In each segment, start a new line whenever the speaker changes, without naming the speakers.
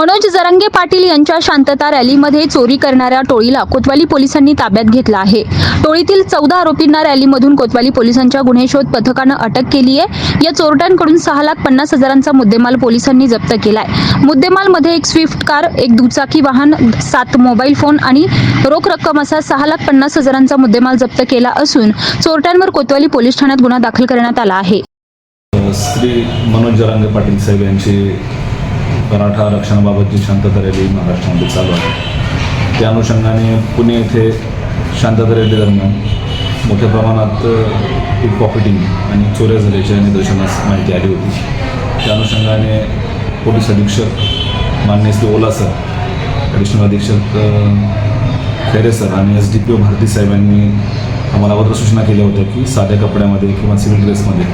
मनोज जरंगे पाटील यांच्या शांतता रॅलीमध्ये चोरी करणाऱ्या टोळीला कोतवाली पोलिसांनी ताब्यात घेतला आहे. टोळीतील चौदा आरोपींना रॅलीमधून कोतवाली पोलिसांच्या गुन्हे शोध पथकानं अटक केली आहे. या चोरट्यांकडून सहा लाख पन्नास हजारांचा मुद्देमाल पोलिसांनी जप्त केलाय. मुद्देमालमध्ये एक स्विफ्ट कार एक दुचाकी वाहन सात मोबाईल फोन आणि रोख रक्कम असा सहा लाख पन्नास हजारांचा मुद्देमाल जप्त केला असून चोरट्यांवर कोतवाली पोलीस ठाण्यात गुन्हा दाखल करण्यात आला आहे.
श्री मनोज जरांगे पाटील साहेब यांची मराठा आरक्षणाबाबतची शांतता रॅली महाराष्ट्रामध्ये चालू आहे. त्या अनुषंगाने पुणे येथे शांतता रॅली दरम्यान मोठ्या प्रमाणात पिक पॉकेटिंग आणि चोऱ्या झाल्याच्या निदर्शनास माहिती आली होती. त्या अनुषंगाने पोलीस अधीक्षक मान्य श्री ओला सर ॲडिशनल अधीक्षक खैरे सर आणि S D P O Bharti साहेबांनी आम्हाला सूचना केल्या होत्या की साध्या कपड्यामध्ये किंवा सिव्हिल ड्रेसमध्ये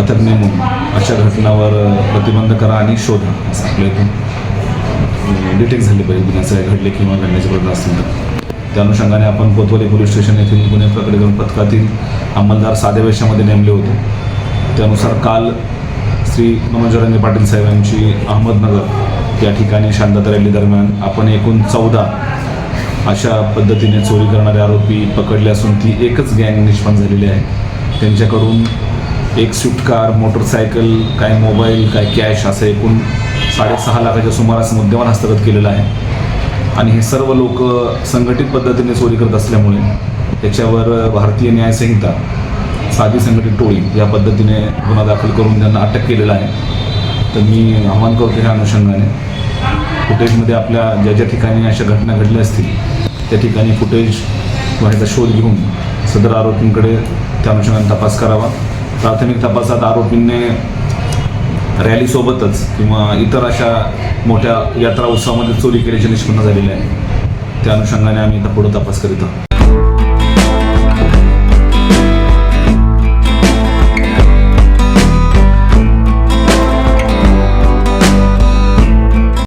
पथक नेमून अशा घटनावर प्रतिबंध करा आणि शोधा असं आपल्या इथून डिटेक्ट झाले पाहिजे गुन्ह्याचे घडले किंवा घडण्याचे प्रयत्न असतील तर. त्या अनुषंगाने आपण कोतवाली पोलीस स्टेशन येथील गुन्हे प्रकरण करून पथकातील अंमलदार साध्या वेशामध्ये नेमले होते. त्यानुसार काल श्री मनोजरंगे पाटील साहेब यांची अहमदनगर या ठिकाणी शांतता रॅली दरम्यान आपण एकूण चौदा अशा पद्धतीने चोरी करणारे आरोपी पकडले असून ती एकच गँग निष्पन्न झालेली आहे. त्यांच्याकडून एक स्विफ्ट कार मोटरसायकल काय मोबाईल काय कॅश असं एकूण साडेसहा लाखाच्या सुमारास मुद्देमाल हस्तगत केलेला आहे. आणि हे सर्व लोक संघटित पद्धतीने चोरी करत असल्यामुळे त्याच्यावर भारतीय न्यायसंहिता साधी संघटित टोळी या पद्धतीने गुन्हा दाखल करून त्यांना अटक केलेला आहे. तर मी आव्हान करतो ह्या अनुषंगाने फुटेजमध्ये आपल्या ज्या ज्या ठिकाणी अशा घटना घडल्या असतील त्या ठिकाणी फुटेज किंवा शोध घेऊन सदर आरोपींकडे त्या अनुषंगाने तपास करावा. प्राथमिक तपासात आरोपींनी रॅलीसोबतच किंवा इतर अशा मोठ्या यात्रा उत्सवामध्ये चोरी केल्याचे निष्पन्न झालेले आहे. त्या अनुषंगाने आम्ही आता पुढे तपास करीत आहोत.